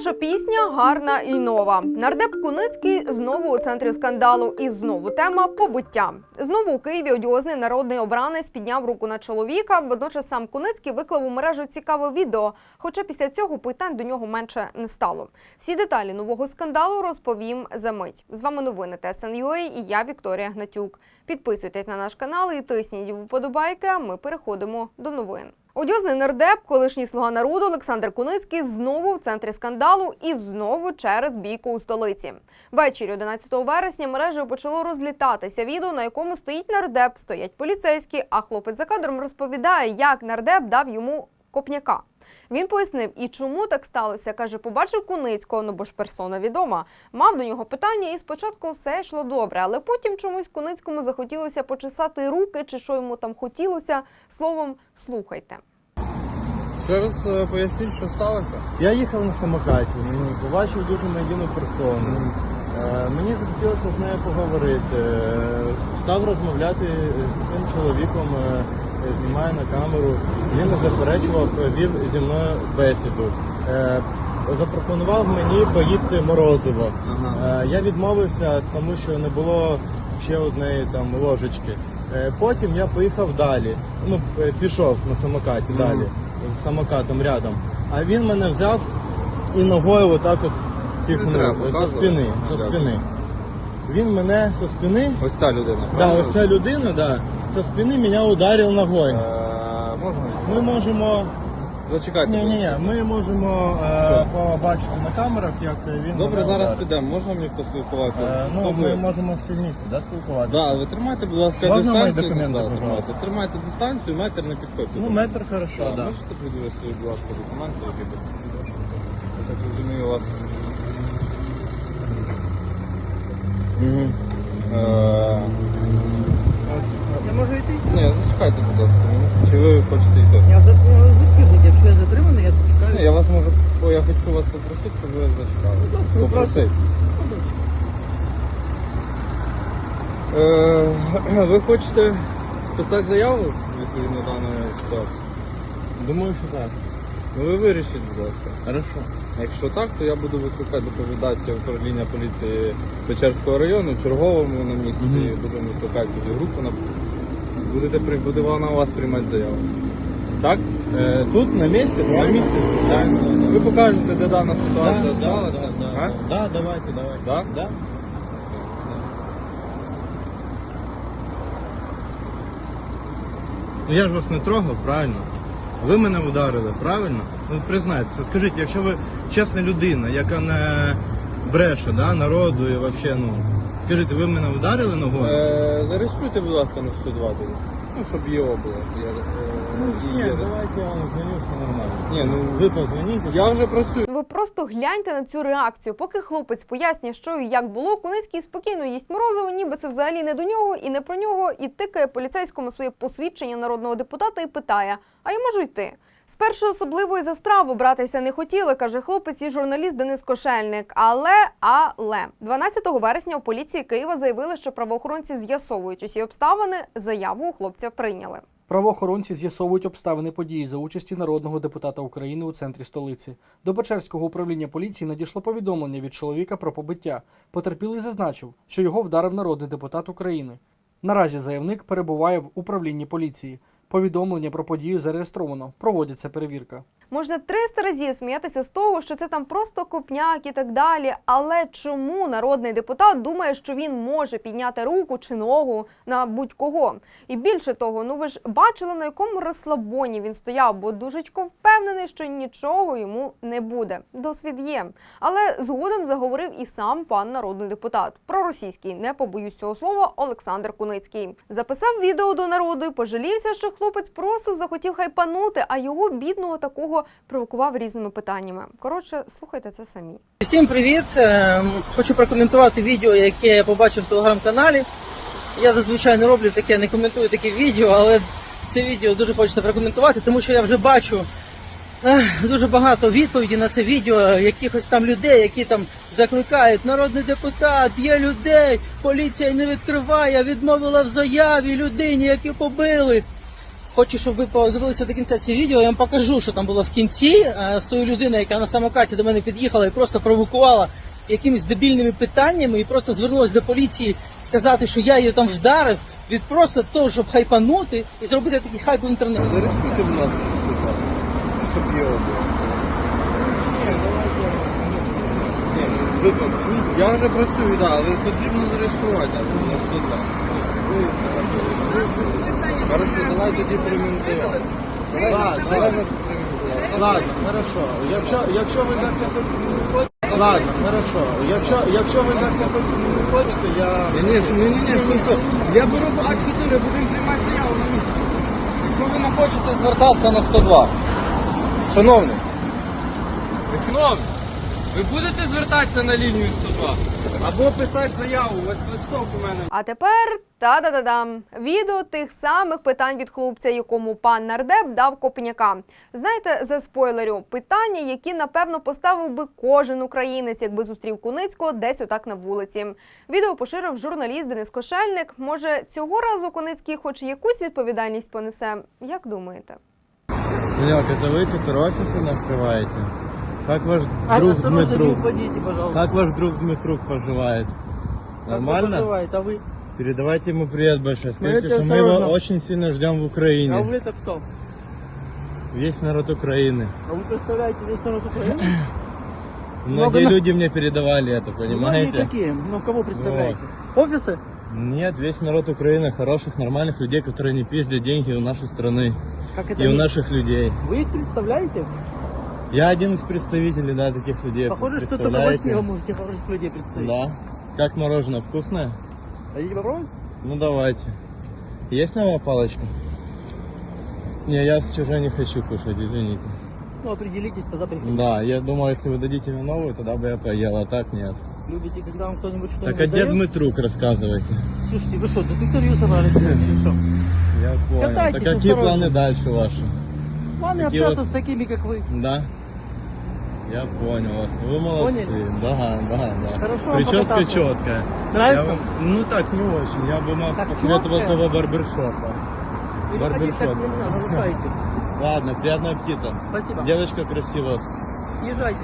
Наша пісня гарна і нова. Нардеп Куницький знову у центрі скандалу. І знову тема побиття. Знову у Києві одіозний народний обранець підняв руку на чоловіка. Водночас сам Куницький виклав у мережу цікаве відео. Хоча після цього питань до нього менше не стало. Всі деталі нового скандалу розповім за мить. З вами новини ТСНЮА і я Вікторія Гнатюк. Підписуйтесь на наш канал і тисніть вподобайки. А ми переходимо до новин. Одіозний нардеп, колишній слуга народу Олександр Куницький знову в центрі скандалу і знову через бійку у столиці. Ввечері 11 вересня мережею почало розлітатися відео, на якому стоїть нардеп, стоять поліцейські, а хлопець за кадром розповідає, як нардеп дав йому копняка. Він пояснив, і чому так сталося. Каже, побачив Куницького, ну бо ж персона відома. Мав до нього питання, і спочатку все йшло добре, але потім чомусь Куницькому захотілося почесати руки, чи що йому там хотілося. Словом, слухайте. Ще раз е, поясніть, що сталося. Я їхав на самокаті, побачив дуже надійну персону. Е, Мені захотілося з нею поговорити. Е, Став розмовляти з цим чоловіком, е, знімаю на камеру. Він не заперечував, вів зі мною бесіду. Е, Запропонував мені поїсти морозиво. Ага. Е, Я відмовився, тому що не було ще однієї там ложечки. Е, Потім я поїхав далі. Ну, е, пішов на самокаті далі, з самокатом рядом. А він мене взяв і ногою отак от піхнув зі спини. Зі спини. Він мене зі спини. Ось ця людина. Да, ось ця людина, да, зі спини мене ударив ногою. Е, Можна? Ми можемо. Зачекайте. Ні, ні, ні, ми можемо е, побачити на камерах, як він. Добре, мене зараз ударив. підемо. Можна мені поспілкуватися? Е, Ну, ми можемо всі вмісті, да, спілкуватися? Да, ви тримайте, будь ласка, Можна мої дистанцію. документи, Да, тримайте. Тримайте дистанцію, метр не підходьте. Ну, метр хорошо, Так, да. Можете придивити, будь ласка, документи, які Я так розумію, у вас. Угу. Е... Я можу йти? Ні, зачекайте, будь ласка. Чи ви хочете йти? Я за Ні, я вас можу, о, я хочу вас попросити, щоб ви зачекали. Попросити. Е, ви хочете писати заяву відповідно даної ситуації? Думаю, що так. Ну ви вирішіть, будь ласка. Хорошо. Якщо так, то я буду викликати доповідати управління поліції Печерського району, черговому на місці, Мгм. будемо викликати групу. На... Будете, при- буде вона у вас приймати заяву. Так? Е, тут на місці, На правильно? місці, звичайно. Ви покажете, де дана Да, ситуація да, сталася. да, А? да. Да, давайте, давайте. Да? Да? Ну я ж вас не трогав, правильно? Ви мене ударили, правильно? Ну признайтеся, скажіть, якщо ви чесна людина, яка не бреше, да, народу і взагалі, ну. Скажіть, ви мене ударили ногою? Е, зареєструйте, будь ласка, на 102 тоді. Ну, щоб його було. Я, е, Ну, ні, давайте я вам дзвоню, все нормально. Ні, ну Ви позвоніть. я вже працюю. Ви просто гляньте на цю реакцію. Поки хлопець пояснює, що і як було, Куницький спокійно їсть морозиво, ніби це взагалі не до нього і не про нього, і тикає поліцейському своє посвідчення народного депутата і питає: А я можу йти? Спершу особливо і за справу братися не хотіли, каже хлопець і журналіст Денис Кошельник. Але але 12 вересня у поліції Києва заявили, що правоохоронці з'ясовують усі обставини. Заяву у хлопця прийняли. Правоохоронці з'ясовують обставини події за участі народного депутата України у центрі столиці. До Печерського управління поліції надійшло повідомлення від чоловіка про побиття. Потерпілий зазначив, що його вдарив народний депутат України. Наразі заявник перебуває в управлінні поліції. Повідомлення про подію зареєстровано. Проводиться перевірка. Можна 300 разів сміятися з того, що це там просто копняк і так далі. Але чому народний депутат думає, що він може підняти руку чи ногу на будь-кого? І більше того, ну ви ж бачили на якому розслабоні він стояв, бо дужечко впевнений, що нічого йому не буде. Досвід є. Але згодом заговорив і сам пан народний депутат. Проросійський, не побоюсь цього слова, Олександр Куницький. Записав відео до народу і пожалівся, що хлопець просто захотів хайпанути, а його бідного такого провокував різними питаннями. Коротше, слухайте це самі. Всім привіт! Е, Хочу прокоментувати відео, яке я побачив в телеграм-каналі. Я зазвичай не роблю таке, не коментую таке відео, але це відео дуже хочеться прокоментувати, тому що я вже бачу дуже багато відповідей на це відео, якихось там людей, які там закликають народний депутат, б'є людей, поліція не відкриває, відмовила в заяві людині, які побили. Хочу, щоб ви подивилися до кінця ці відео. Я вам покажу, що там було в кінці е, з тою людиною, яка на самокаті до мене під'їхала і просто провокувала якимись дебільними питаннями і просто звернулася до поліції сказати, що я її там вдарив від просто того, щоб хайпанути і зробити такий хайп в інтернеті. Зареєструйте, ласка, слухати. Щоб було. Ні. Я вже працюю, так, але потрібно зареєструвати а, на 102. Хорошо, давай тоді примінтувати. Ладно, хорошо. Якщо, якщо ви так не хочете, ладно, хорошо. Якщо, якщо ви так не хочете, не хочете, я... Ні, ні, ні, ні, ні, стоп, стоп. Я беру А4, будемо приймати заяву на місці. Якщо ви не хочете звертатися на 102. Шановний. Шановний, ви будете звертатися на лінію 102? Або писати заяву, ось листок у мене. А тепер та-да-да-дам. Відео тих самих питань від хлопця, якому пан нардеп дав копняка. Знаєте, за спойлерю, питання, які напевно поставив би кожен українець, якби зустрів Куницького десь отак на вулиці. Відео поширив журналіст Денис Кошельник. Може, цього разу Куницький хоч якусь відповідальність понесе? Як думаєте? Сынек, это вы, который офисы накрываете? Как ваш друг Дмитрук? Пожалуйста. Как ваш друг Дмитрук поживает? Нормально? а вы? Передавайте ему привет большой. Скажите, что мы его очень сильно ждем в Украине. это кто? Весь народ Украины. А вы представляете весь народ Украины? Многие люди мне передавали это, понимаете? какие? Ну, кого представляете? Офисы? Нет, весь народ Украины хороших, нормальных людей, которые не пиздят деньги у нашей страны Как и у наших людей. Вы их представляете? Я один из представителей, да, таких людей. Похоже, что только вы можете хороших людей представить. Да. Как мороженое, вкусное? Хотите попробовать? Ну давайте. Есть новая палочка? Не, я с чужой не хочу кушать, извините. Ну, определитесь, тогда приходите. Да, я думал, если вы дадите мне новую, тогда бы я поел, а так нет. Любите, когда вам кто-нибудь что-нибудь Так а где дает? Дмитрук, рассказывайте. Слушайте, вы что, тут интервью собрались или что? Я понял. Катайтесь так какие осторожно. планы дальше ваши? Ладно, Какие общаться с такими, как вы. Да? Я понял вас. Вы молодцы. Поняли? Да, да, да. Хорошо Прическа покататься. четкая. Нравится? Я вам- Ну так, не очень. Я бы нас Так посоветовал чёткая? своего барбершопа. Или барбершоп. хотите, так нельзя, нарушаете. Ладно, приятного аппетита. Спасибо. Девочка красивая. Езжайте.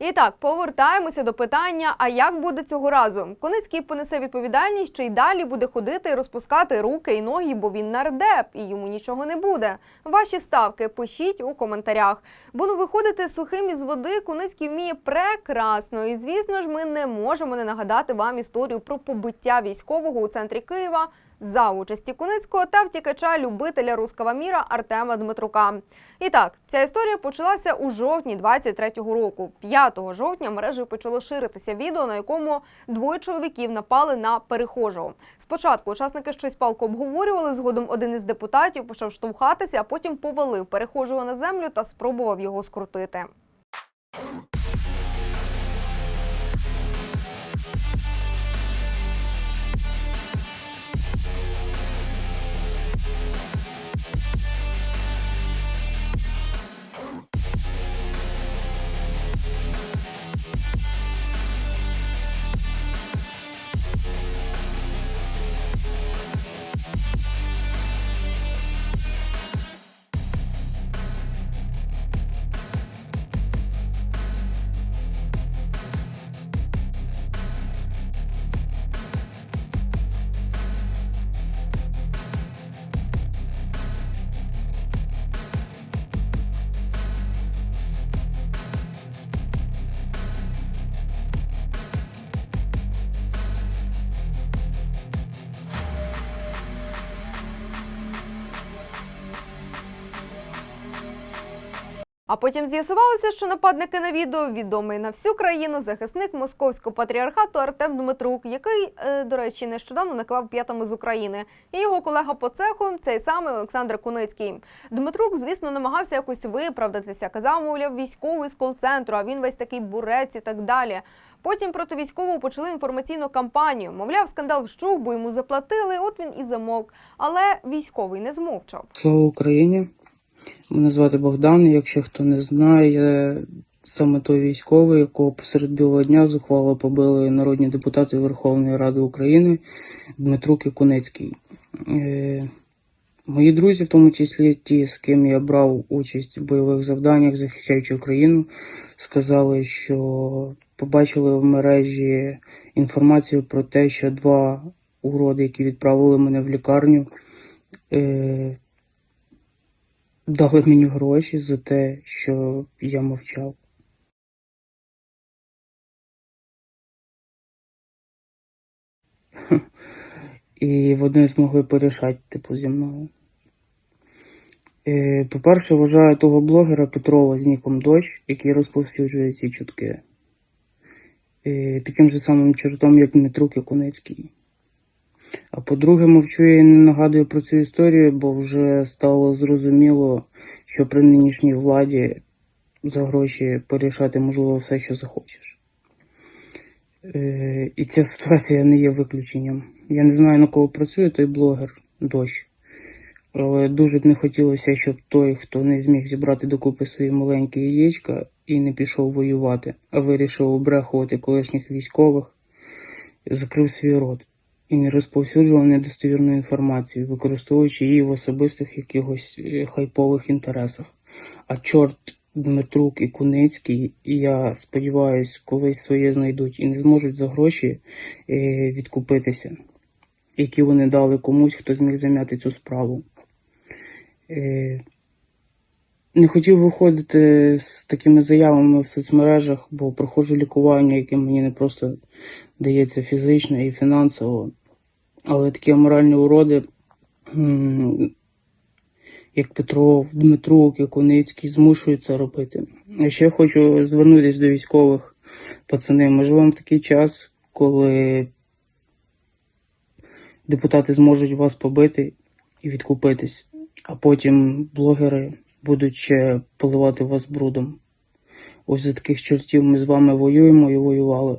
І так, повертаємося до питання: а як буде цього разу? Коницький понесе відповідальність, чи й далі буде ходити розпускати руки і ноги, бо він нардеп і йому нічого не буде. Ваші ставки пишіть у коментарях. Бо ну виходити сухим із води Куницький вміє прекрасно. І звісно ж, ми не можемо не нагадати вам історію про побиття військового у центрі Києва. За участі Куницького та втікача любителя руского міра Артема Дмитрука. І так, ця історія почалася у жовтні 23-го року. 5 жовтня мережею почало ширитися відео, на якому двоє чоловіків напали на перехожого. Спочатку учасники щось палко обговорювали. Згодом один із депутатів почав штовхатися, а потім повалив перехожого на землю та спробував його скрутити. А потім з'ясувалося, що нападники на відео відомий на всю країну захисник московського патріархату Артем Дмитрук, який, е, до речі, нещодавно наклав п'ятами з України, і його колега по цеху, цей самий Олександр Куницький. Дмитрук, звісно, намагався якось виправдатися. Казав, мовляв, військовий з кол-центру, а він весь такий бурець і так далі. Потім проти військового почали інформаційну кампанію. Мовляв, скандал вщух, бо йому заплатили. От він і замовк. Але військовий не змовчав. Слава Україні! Мене звати Богдан. Якщо хто не знає, саме той військовий, якого посеред білого дня зухвало побили народні депутати Верховної Ради України Дмитрук і. Е, Мої друзі, в тому числі ті, з ким я брав участь в бойових завданнях, захищаючи Україну, сказали, що побачили в мережі інформацію про те, що два уроди, які відправили мене в лікарню, е, дали мені гроші за те, що я мовчав. І вони змогли порішати, типу, зі мною. Е, По-перше, вважаю того блогера Петрова з ніком Дощ, який розповсюджує ці чутки. Е, Таким же самим чортом, як Дмитрук Якуницький. А по-друге, мовчу я і не нагадую про цю історію, бо вже стало зрозуміло, що при нинішній владі за гроші порішати можливо все, що захочеш. Е, І ця ситуація не є виключенням. Я не знаю, на кого працює той блогер дощ. Але дуже б не хотілося, щоб той, хто не зміг зібрати докупи свої маленькі яєчка і не пішов воювати, а вирішив обрехувати колишніх військових, закрив свій рот і не розповсюджував недостовірну інформацію, використовуючи її в особистих якихось е, хайпових інтересах. А чорт Дмитрук і Куницький, я сподіваюся, колись своє знайдуть і не зможуть за гроші е, відкупитися, які вони дали комусь, хто зміг зам'яти цю справу. Е, Не хотів виходити з такими заявами в соцмережах, бо проходжу лікування, яке мені не просто дається фізично і фінансово. Але такі аморальні уроди, як Петров, Дмитрук, Якуницький, змушують це робити. А ще хочу звернутися до військових пацани. Ми живемо в такий час, коли депутати зможуть вас побити і відкупитись, а потім блогери будуть ще поливати вас брудом. Ось за таких чортів ми з вами воюємо і воювали.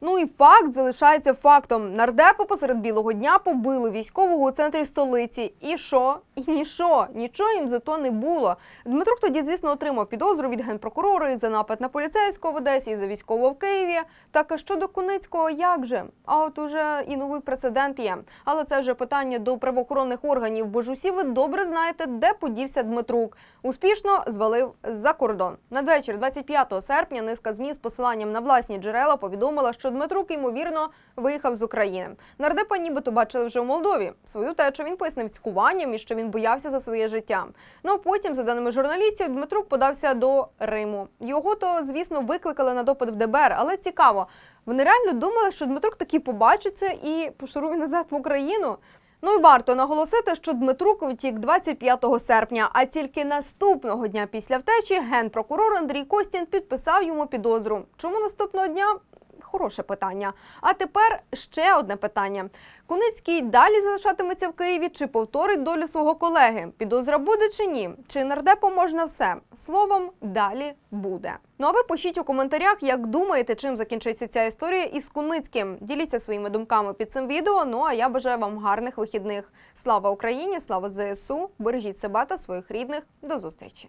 Ну і факт залишається фактом. Нардепи посеред білого дня побили військового у центрі столиці. І що? І нічого. Нічого їм за то не було. Дмитрук тоді, звісно, отримав підозру від генпрокурора і за напад на поліцейського в Одесі, і за військового в Києві. Так а щодо Куницького, як же? А от уже і новий прецедент є. Але це вже питання до правоохоронних органів, бо ж усі ви добре знаєте, де подівся Дмитрук. Успішно звалив за кордон. Надвечір 25 серпня низка ЗМІ з посиланням на власні джерела повідомила, що Дмитрук ймовірно виїхав з України. Нардепа нібито бачили вже у Молдові. Свою течу він пояснив цькуванням і що він боявся за своє життя. Ну а потім, за даними журналістів, Дмитрук подався до Риму. Його то, звісно, викликали на допит в ДБР, але цікаво. Вони реально думали, що Дмитрук таки побачиться і пошурує назад в Україну. Ну і варто наголосити, що Дмитрук втік 25 серпня, а тільки наступного дня після втечі генпрокурор Андрій Костін підписав йому підозру. Чому наступного дня? Хороше питання. А тепер ще одне питання: Куницький далі залишатиметься в Києві чи повторить долю свого колеги? Підозра буде чи ні? Чи нардепу можна все? Словом, далі буде. Ну а ви пишіть у коментарях, як думаєте, чим закінчиться ця історія із Куницьким. Діліться своїми думками під цим відео. Ну а я бажаю вам гарних вихідних. Слава Україні! Слава ЗСУ! Бережіть себе та своїх рідних. До зустрічі!